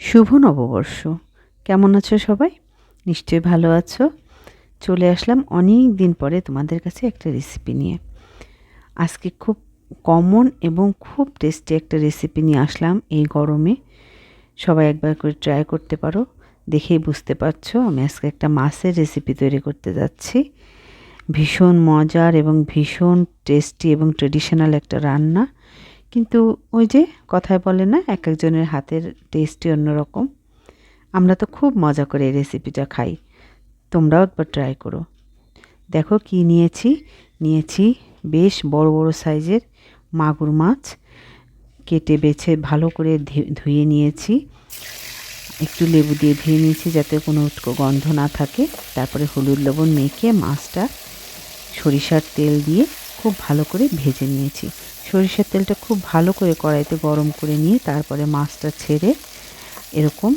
শুভ নববর্ষ। কেমন আছো সবাই? নিশ্চয়ই ভালো আছো। চলে আসলাম অনেক দিন পরে তোমাদের কাছে একটা রেসিপি নিয়ে। আজকে খুব কমন এবং খুব টেস্টি একটা রেসিপি নিয়ে আসলাম এই গরমে। সবাই একবার করে ট্রাই করতে পারো, দেখেই বুঝতে পারছ আমি আজকে একটা মাছের রেসিপি তৈরি করতে যাচ্ছি। ভীষণ মজার এবং ভীষণ টেস্টি এবং ট্রেডিশনাল একটা রান্না। কিন্তু ওই যে কথায় বলে না, এক একজনের হাতের টেস্টই অন্যরকম আমরা তো খুব মজা করে এই রেসিপিটা খাই। তোমরাও একবার ট্রাই করো। দেখো কি নিয়েছি। নিয়েছি বেশ বড় বড় সাইজের মাগুর মাছ। কেটে বেছে ভালো করে ধুয়ে নিয়েছি। একটু লেবু দিয়ে ধুয়ে নিয়েছি যাতে কোনো গন্ধ না থাকে। তারপরে হলুদ লবণ মেখে মাছটা সরিষার তেল দিয়ে খুব ভালো করে ভেজে নিয়েছি। সরিষার তেলটা খুব ভালো করে কড়াইতে গরম করে নিয়ে তারপরে মাছটা ছেড়ে এরকম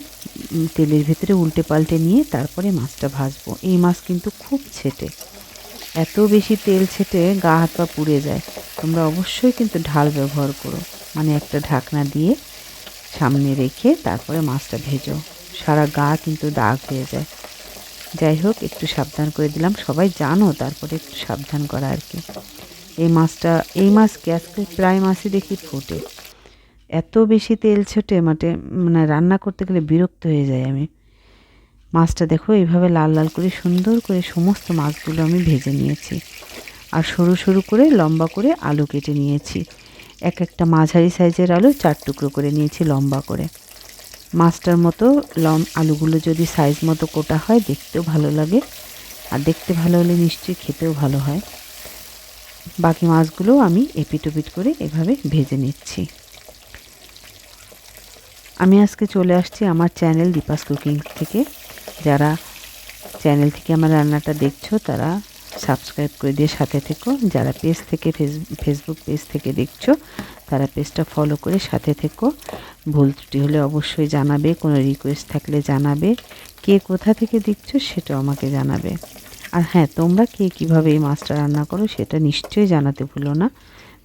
তেলের ভেতরে উল্টে পাল্টে নিয়ে তারপরে মাছটা ভাজবো। এই মাছ কিন্তু খুব ছেটে। এত বেশি তেল ছেটে গা হাত পা পুড়ে যায়। তোমরা অবশ্যই কিন্তু ঢাল ব্যবহার করো। মানে একটা ঢাকনা দিয়ে সামনে রেখে তারপরে মাছটা ভেজো। সারা গা কিন্তু দাগ হয়ে যায়। যাই হোক, একটু সাবধান করে দিলাম। সবাই জানো তারপরে একটু সাবধান করা আর কি। এই মাছটা, এই মাছকে আজকে প্রায় মাছই দেখি ফোটে। এত বেশি তেল ছোটে মাঠে মানে রান্না করতে গেলে বিরক্ত হয়ে যায় আমি। মাছটা দেখো, এইভাবে লাল লাল করে, সুন্দর করে সমস্ত মাছগুলো আমি ভেজে নিয়েছি। আর সরু সরু করে, লম্বা করে আলু কেটে নিয়েছি। এক একটা মাঝারি সাইজের আলু চার টুকরো করে নিয়েছি লম্বা করে। মাছটার মতো লম, আলুগুলো যদি সাইজ মতো কোটা হয়, দেখতেও ভালো লাগে। আর দেখতে ভালো হলে নিশ্চয়ই খেতেও ভালো হয়। বাকি মাছগুলো আমি এপিট ওপিট করে এভাবে ভেজে নিচ্ছি। আমি আজকে চলে আসছি আমার চ্যানেল দীপাস কুকিং থেকে। যারা চ্যানেল থেকে আমার রান্নাটা দেখছ, তারা সাবস্ক্রাইব করে দিয়ে সাথে থেকো। যারা পেজ থেকে ফেসবুক পেজ থেকে দেখছ, তারা পেজটা ফলো করে সাথে থেকো। ভুল ত্রুটি হলে অবশ্যই জানাবে, কোনো রিকোয়েস্ট থাকলে জানাবে। কে কোথা থেকে দেখছ, সেটাও আমাকে জানাবে। আর হ্যাঁ তোমরা কে কীভাবে এই মাছটা রান্না করো সেটা নিশ্চয়ই জানাতে ভুলো না।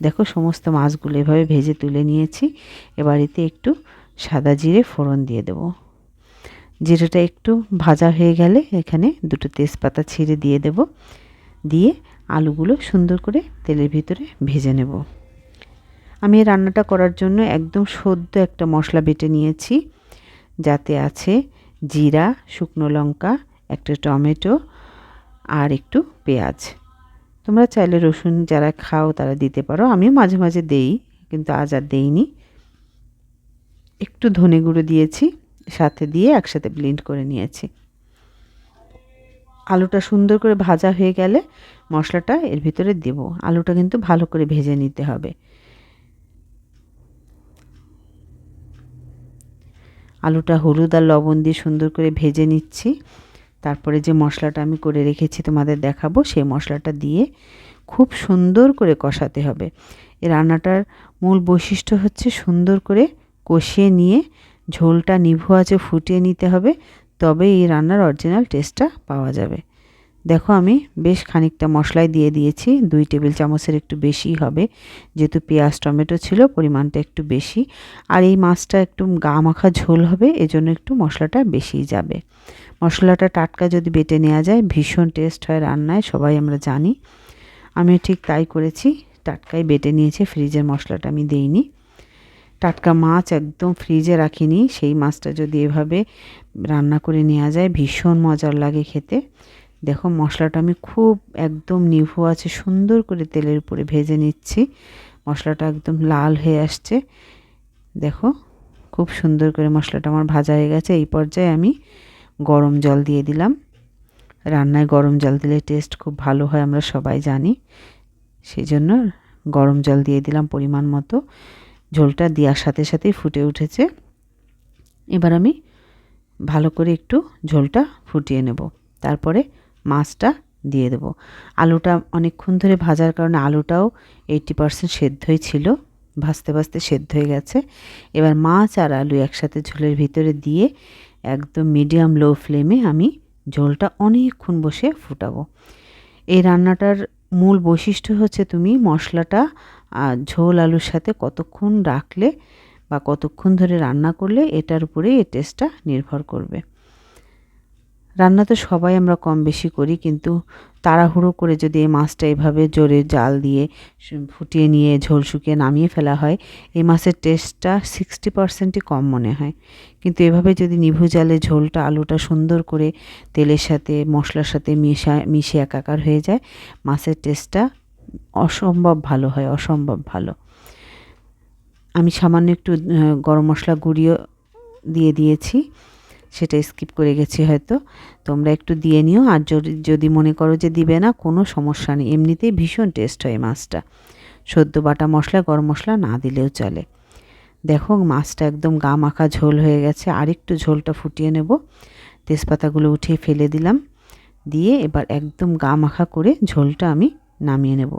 দেখো সমস্ত মাছগুলো এভাবে ভেজে তুলে নিয়েছি। এবারেতে একটু সাদা জিরে ফোড়ন দিয়ে দেবো। জিরেটা একটু ভাজা হয়ে গেলে এখানে দুটো তেজপাতা ছিঁড়ে দিয়ে দেব। দিয়ে আলুগুলো সুন্দর করে তেলের ভিতরে ভেজে নেব। আমি এই রান্নাটা করার জন্য একদম সদ্য একটা মশলা বেটে নিয়েছি। যাতে আছে জিরা, শুকনো লঙ্কা, একটা টমেটো আর একটু পেঁয়াজ। তোমরা চাইলে রসুন যারা খাও তারা দিতে পারো। আমিও মাঝে মাঝে দেই, কিন্তু আজ আর দেইনি। একটু ধনে গুঁড়ো দিয়েছি, সাথে দিয়ে একসাথে ব্লেন্ড করে নিয়েছি। আলুটা সুন্দর করে ভাজা হয়ে গেলে মশলাটা এর ভিতরে দেব। আলুটা কিন্তু ভালো করে ভেজে নিতে হবে। আলুটা হলুদ আর লবণ দিয়ে সুন্দর করে ভেজে নিচ্ছি। তারপরে যে মশলাটা আমি করে রেখেছি তোমাদের দেখাবো, সেই মশলাটা দিয়ে খুব সুন্দর করে কষাতে হবে। এই রান্নাটার মূল বৈশিষ্ট্য হচ্ছে সুন্দর করে কষিয়ে নিয়ে ঝোলটা নিভু আছে ফুটিয়ে নিতে হবে, তবে এই রান্নার অরিজিনাল টেস্টটা পাওয়া যাবে। দেখো আমি বেশ খানিকটা মশলাই দিয়ে দিয়েছি, দুই টেবিল চামচের একটু বেশি হবে, যেহেতু পেঁয়াজ, টমেটো ছিল, পরিমাণটা একটু বেশি। আর এই মাছটা একটু গা মাখা ঝোল হবে, এজন্য একটু মশলাটা বেশিই যাবে। মশলাটা টাটকা যদি বেটে নেওয়া যায়, ভীষণ টেস্ট হয় রান্নায়, সবাই আমরা জানি। আমিও ঠিক তাই করেছি, টাটকাই বেটে নিয়েছে, ফ্রিজের মশলাটা আমি দেইনি। টাটকা মাছ একদম ফ্রিজে রাখিনি, সেই মাছটা যদি এভাবে রান্না করে নেওয়া যায়, ভীষণ মজার লাগে খেতে। দেখো, মশলাটা আমি খুব একদম নিভু আছে, সুন্দর করে তেলের উপরে ভেজে নিচ্ছি। মশলাটা একদম লাল হয়ে আসছে। দেখো, খুব সুন্দর করে মশলাটা আমার ভাজা হয়ে গেছে। এই পর্যায়ে আমি গরম জল দিয়ে দিলাম। রান্নায় গরম জল দিলে টেস্ট খুব ভালো হয়, আমরা সবাই জানি। সেই জন্য গরম জল দিয়ে দিলাম পরিমাণ মতো। ঝোলটা দেওয়ার সাথে সাথেই ফুটে উঠেছে। এবার আমি ভালো করে একটু ঝোলটা ফুটিয়ে নেব। তারপরে মাছটা দিয়ে দেব। আলুটা অনেকক্ষণ ধরে ভাজার কারণে আলুটাও এইটি পারসেন্ট সেদ্ধই ছিল, ভাজতে ভাজতে সেদ্ধ হয়ে গেছে। এবার মাছ আর আলু একসাথে ঝোলের ভিতরে দিয়ে একদম মিডিয়াম লো ফ্লেমে আমি ঝোলটা অনেকক্ষণ বসে ফুটাবো। এই রান্নাটার মূল বৈশিষ্ট্য হচ্ছে তুমি মশলাটা ঝোল, আলুর সাথে কতক্ষণ রাখলে বা কতক্ষণ ধরে রান্না করলে এটার উপরেই এই টেস্টটা নির্ভর করবে। রান্না তো সবাই আমরা কম বেশি করি, কিন্তু তাড়াহুড়ো করে যদি এই মাছটা এভাবে জোরে জাল দিয়ে ফুটিয়ে নিয়ে ঝোল শুকিয়ে নামিয়ে ফেলা হয়, এই মাছের টেস্টটা সিক্সটি পার্সেন্টই কম মনে হয়। কিন্তু এভাবে যদি নিভু জালে ঝোলটা, আলুটা সুন্দর করে তেলের সাথে, মশলার সাথে মিশা, মিশে একাকার হয়ে যায়, মাছের টেস্টটা অসম্ভব ভালো হয়, অসম্ভব ভালো। আমি সামান্য একটু গরম মশলা গুঁড়িও দিয়ে দিয়েছি। সেটা স্কিপ করে গেছি হয়তো। তোমরা একটু দিয়ে নিও, আর যদি মনে করো যে দিবে না, কোনো সমস্যা নেই। এমনিতেই ভীষণ টেস্ট হয় মাছটা। সদ্য বাটা মশলা, গরম মশলা না দিলেও চলে। দেখো মাছটা একদম গা মাখা ঝোল হয়ে গেছে। আরেকটু ঝোলটা ফুটিয়ে নেব। তেজপাতাগুলো উঠিয়ে ফেলে দিলাম। দিয়ে এবার একদম গা মাখা করে ঝোলটা আমি নামিয়ে নেব।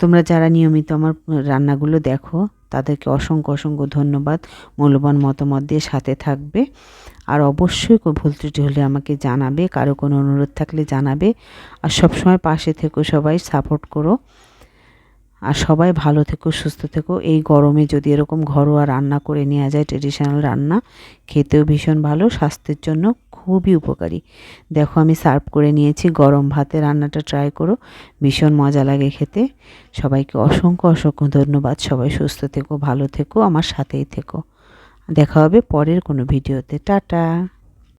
তোমরা যারা নিয়মিত আমার রান্নাগুলো দেখো তাদেরকে অসংখ্য অসংখ্য ধন্যবাদ, মূল্যবান মতামত দিয়ে সাথে থাকবে। আর অবশ্যই ভুল ত্রুটি হলে আমাকে জানাবে, কারও কোনো অনুরোধ থাকলে জানাবে। আর সবসময় পাশে থেকো সবাই, সাপোর্ট করো। আর সবাই ভালো থেকো, সুস্থ থেকো। এই গরমে যদি এরকম ঘরোয়া রান্না করে নেওয়া যায় ট্রেডিশনাল রান্না, খেতেও ভীষণ ভালো, স্বাস্থ্যের জন্য খুবই উপকারী। দেখো, আমি সার্ভ করে নিয়েছি গরম ভাতে, রান্নাটা ট্রাই করো, ভীষণ মজা লাগে খেতে। সবাইকে অসংখ্য অসংখ্য ধন্যবাদ। সবাই সুস্থ থেকো, ভালো থেকো, আমার সাথেই থেকো। দেখা হবে পরের কোনো ভিডিওতে। টাটা!